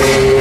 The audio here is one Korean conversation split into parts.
네,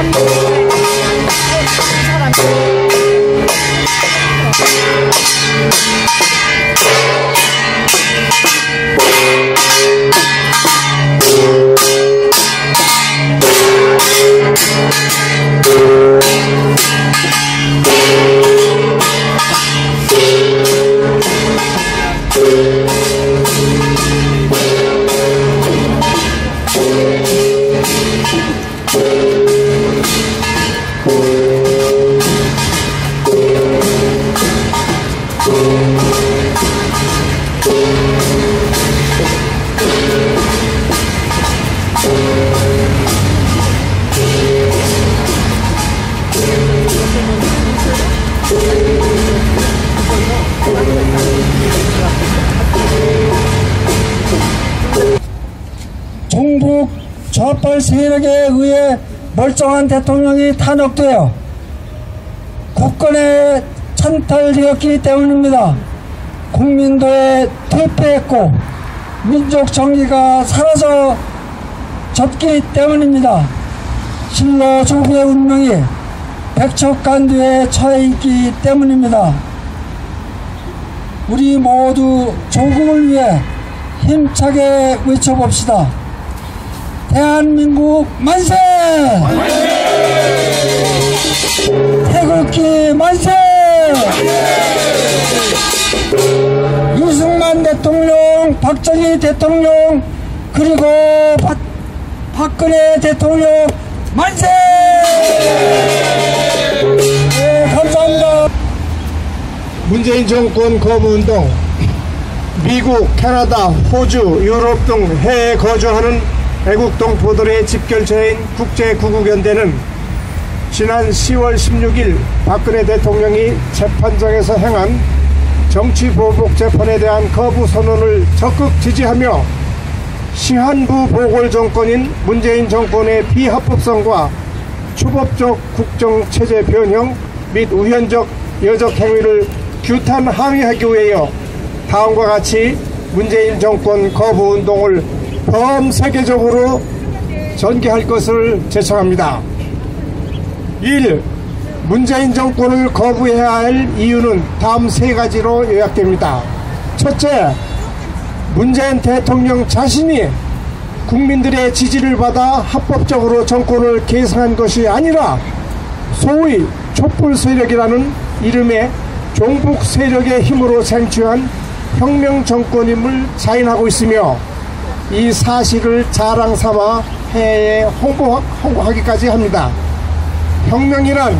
종북 멀쩡한 대통령이 탄핵되어 국권에 찬탈되었기 때문입니다. 국민도에 퇴폐했고 민족 정의가 사라져 졌기 때문입니다. 실로 조국의 운명이 백척간두에 처해 있기 때문입니다. 우리 모두 조국을 위해 힘차게 외쳐봅시다. 대한민국 만세! 태극기 만세! 이승만 대통령, 박정희 대통령, 그리고 박, 박근혜 대통령 만세! 네, 감사합니다. 문재인 정권 거부운동 미국, 캐나다, 호주, 유럽 등 해외에 거주하는 애국 동포들의 집결체인 국제구국연대는 지난 10월 16일 박근혜 대통령이 재판장에서 행한 정치보복 재판에 대한 거부 선언을 적극 지지하며 시한부 보궐 정권인 문재인 정권의 비합법성과 초법적 국정체제 변형 및 우현적 여적 행위를 규탄 항의하기 위하여 다음과 같이 문재인 정권 거부 운동을 범 세계적으로 전개할 것을 제청합니다. 1. 문재인 정권을 거부해야 할 이유는 다음 세 가지로 요약됩니다. 첫째, 문재인 대통령 자신이 국민들의 지지를 받아 합법적으로 정권을 계승한 것이 아니라 소위 촛불 세력이라는 이름의 종북 세력의 힘으로 쟁취한 혁명 정권임을 자인하고 있으며 이 사실을 자랑 삼아 해외에 홍보, 홍보하기까지 합니다. 혁명이란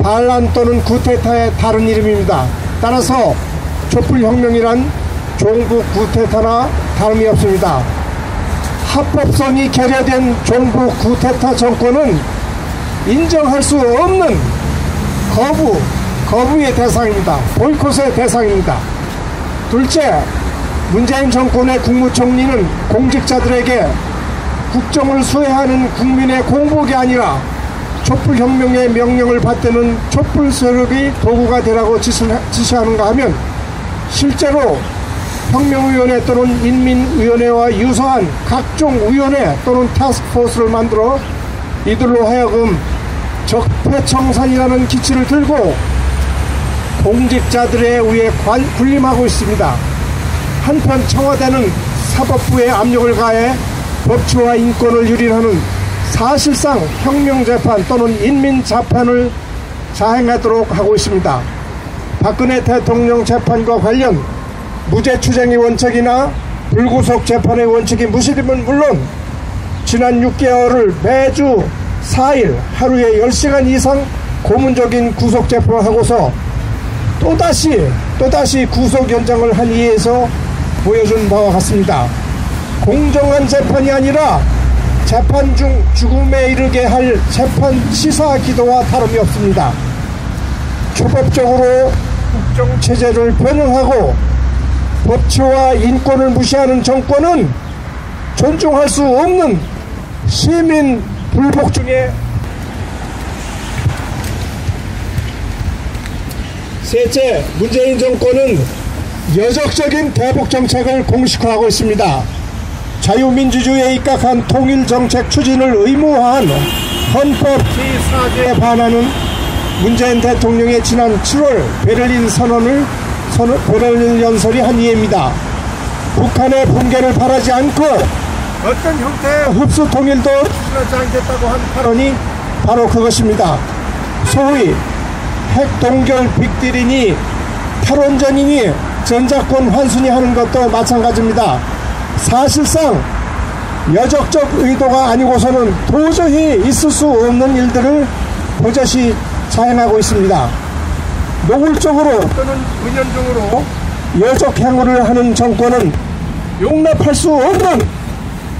반란 또는 구테타의 다른 이름입니다. 따라서 촛불혁명이란 종북 구테타나 다름이 없습니다. 합법성이 결여된 종북 구테타 정권은 인정할 수 없는 거부, 거부의 대상입니다. 보이콧의 대상입니다. 둘째, 문재인 정권의 국무총리는 공직자들에게 국정을 수행하는 국민의 공복이 아니라 촛불혁명의 명령을 받드는 촛불 세력의 도구가 되라고 지시하는가 하면 실제로 혁명위원회 또는 인민위원회와 유사한 각종 위원회 또는 타스크포스를 만들어 이들로 하여금 적폐청산이라는 기치를 들고 공직자들에 의해 관, 군림하고 있습니다. 한편 청와대는 사법부에 압력을 가해 법치와 인권을 유린하는 사실상 혁명재판 또는 인민자판을 자행하도록 하고 있습니다. 박근혜 대통령 재판과 관련 무죄 추정의 원칙이나 불구속 재판의 원칙이 무실임은 물론 지난 6개월을 매주 4일 하루에 10시간 이상 고문적인 구속 재판을 하고서 또다시 또다시 구속 연장을 한 이에서 보여준 바와 같습니다. 공정한 재판이 아니라 재판 중 죽음에 이르게 할 재판 시사 기도와 다름이 없습니다. 초법적으로 국정 체제를 변형하고 법치와 인권을 무시하는 정권은 존중할 수 없는 시민 불복 중에 셋째, 문재인 정권은 여적적인 대북 정책을 공식화하고 있습니다. 자유민주주의에 입각한 통일 정책 추진을 의무화한 헌법 제4조에 반하는 문재인 대통령의 지난 7월 베를린 선언을 선, 베를린 연설이 한 이해입니다. 북한의 붕괴를 바라지 않고 어떤 형태의 흡수 통일도 추진하지 않겠다고 한 발언이 바로 그것입니다. 소위 핵 동결 빅딜이니 탈원전이니 전작권 환순이 하는 것도 마찬가지입니다. 사실상 여적적 의도가 아니고서는 도저히 있을 수 없는 일들을 버젓이 자행하고 있습니다. 노골적으로 또는 은연중으로 여적 행위를 하는 정권은 용납할 수 없는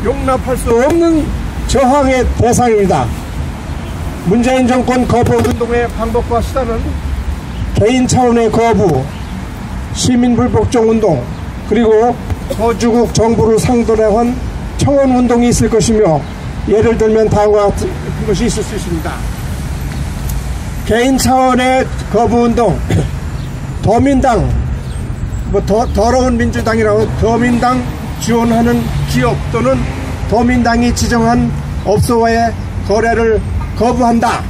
용납할 수 없는 저항의 대상입니다. 문재인 정권 거부 운동의 방법과 수단은 개인 차원의 거부, 시민 불복종 운동, 그리고 거주국 정부를 상대로 한 청원 운동이 있을 것이며 예를 들면 다음과 같은 것이 있을 수 있습니다. 개인 차원의 거부 운동, 더민당, 뭐 더, 더러운 민주당이라고 더민당 지원하는 기업 또는 더민당이 지정한 업소와의 거래를 거부한다.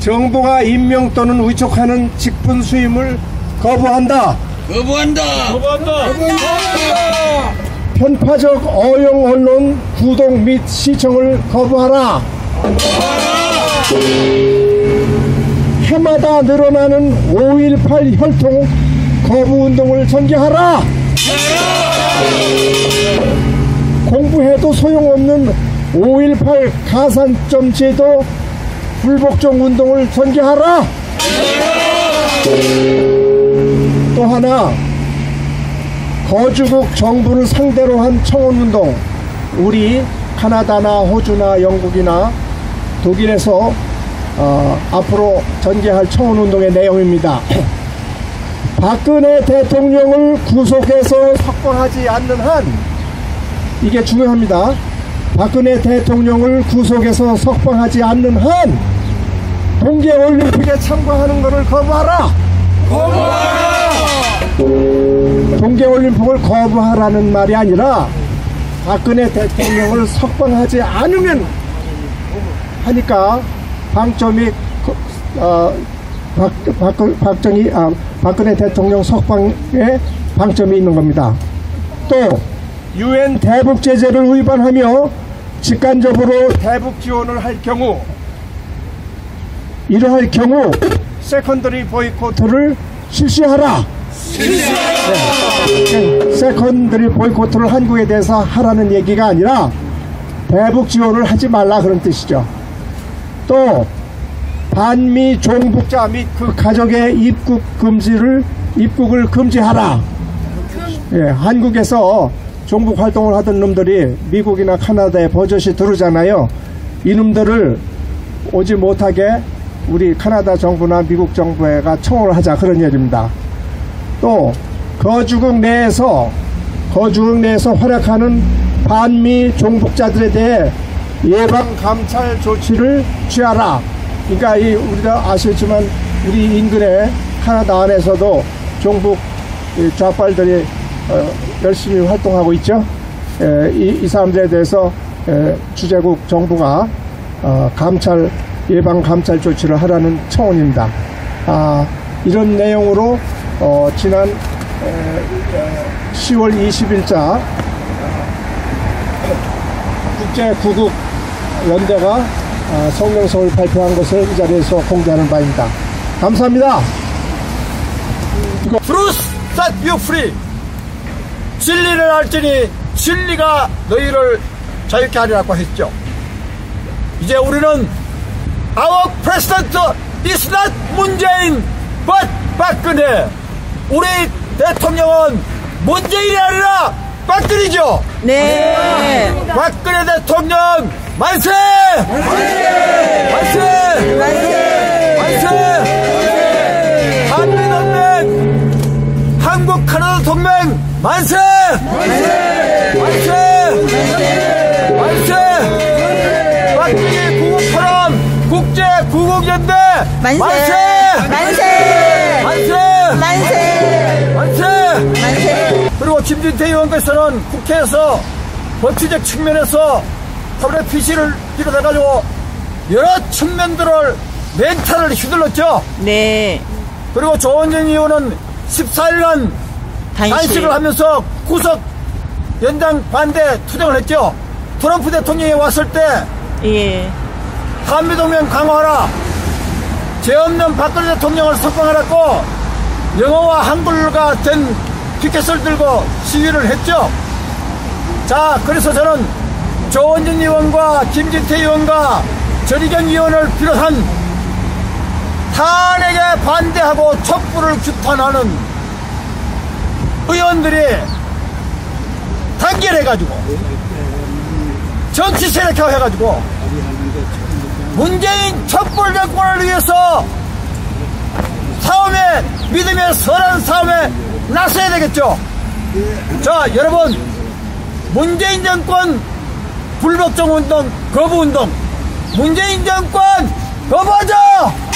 정부가 임명 또는 위촉하는 직분 수임을 거부한다. 거부한다. 편파적 어용 언론 구독 및 시청을 거부하라. 해마다 늘어나는 5.18 혈통 거부 운동을 전개하라. 공부해도 소용없는 5.18 가산점 제도 불복종 운동을 전개하라. 또 하나 거주국 정부를 상대로 한 청원운동 우리 카나다나 호주나 영국이나 독일에서 어, 앞으로 전개할 청원운동의 내용입니다. 박근혜 대통령을 구속해서 석방하지 않는 한 이게 중요합니다. 박근혜 대통령을 구속해서 석방하지 않는 한 동계올림픽에 참가하는 것을 거부하라. 동계올림픽을 거부하라는 말이 아니라 박근혜 대통령을 석방하지 않으면 하니까 방점이 그, 어, 박, 박, 박정희, 아, 박근혜 대통령 석방에 방점이 있는 겁니다. 또 유엔 대북 제재를 위반하며 직간접으로 대북 지원을 할 경우 이러할 경우 세컨더리 보이코트를 실시하라. 네. 세컨더리 보이코트를 한국에 대해서 하라는 얘기가 아니라 대북 지원을 하지 말라 그런 뜻이죠. 또 반미 종북자 및 그 가족의 입국 금지를 입국을 금지하라. 예, 한국에서 종북 활동을 하던 놈들이 미국이나 카나다에 버젓이 들어오잖아요. 이놈들을 오지 못하게 우리 카나다 정부나 미국 정부가 청원을 하자 그런 얘기입니다. 또 거주국 내에서 거주국 내에서 활약하는 반미 종북자들에 대해 예방 감찰 조치를 취하라. 그러니까 이 우리가 아시겠지만 우리 인근에 카나다 안에서도 종북 이 좌빨들이 어, 열심히 활동하고 있죠. 에, 이, 이 사람들에 대해서 에, 주재국 정부가 어, 감찰 예방 감찰 조치를 하라는 청원입니다. 아, 이런 내용으로 어, 지난 에, 에, 10월 20일자 국제 구국 연대가 아, 성명서를 발표한 것을 이 자리에서 공개하는 바입니다. 감사합니다. Set you free. 진리를 알지니 진리가 너희를 자유케 하리라고 했죠. 이제 우리는 Our president is not 문재인 but 박근혜. 우리 대통령은 문재인이 아니라 박근혜죠. 네. 박근혜 대통령 만세! 만세! 만세! 한미동맹 한국 카나다 동맹 만세! 만세! 만세! 박근혜 구국포럼 국제 구국연대 만세. 만세! 만세. 만세! 만세. 김진태 의원께서는 국회에서 법치적 측면에서 하루의 PC를 비롯해가지고 여러 측면들을 멘탈을 휘둘렀죠. 네. 그리고 조원진 의원은 14일간 단식. 단식을 하면서 구속 연장 반대 투쟁을 했죠. 트럼프 대통령이 왔을 때 예. 한미동맹 강화하라 죄 없는 박근혜 대통령을 석방하라고 영어와 한글가 된 피켓을 들고 시위를 했죠. 자, 그래서 저는 조원진 의원과 김진태 의원과 전희경 의원을 비롯한 탄핵에 반대하고 촛불을 규탄하는 의원들이 단결해가지고 정치 세력화 해가지고 문재인 촛불 정권을 위해서 싸움에 믿음의 선한 싸움에 나서야 되겠죠. 자 여러분 문재인 정권 불법정 운동 거부 운동 문재인 정권 거부하자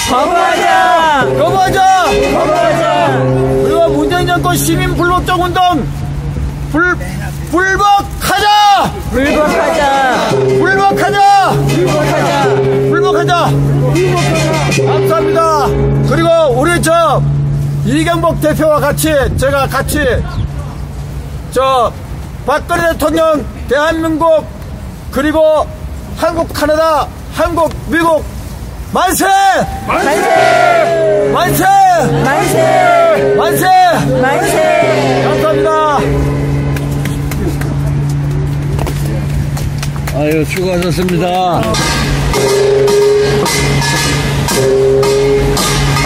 거부하자. 거부하자 거부하자. 그리고 문재인 정권 시민 불법정 운동 불 불복하자 불법 이경복 대표와 같이 제가 같이 저 박근혜 대통령 대한민국 그리고 한국 카나다 한국 미국 만세 만세. 만세 만세. 만세 만세. 감사합니다 아유, 수고하셨습니다.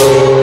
Oh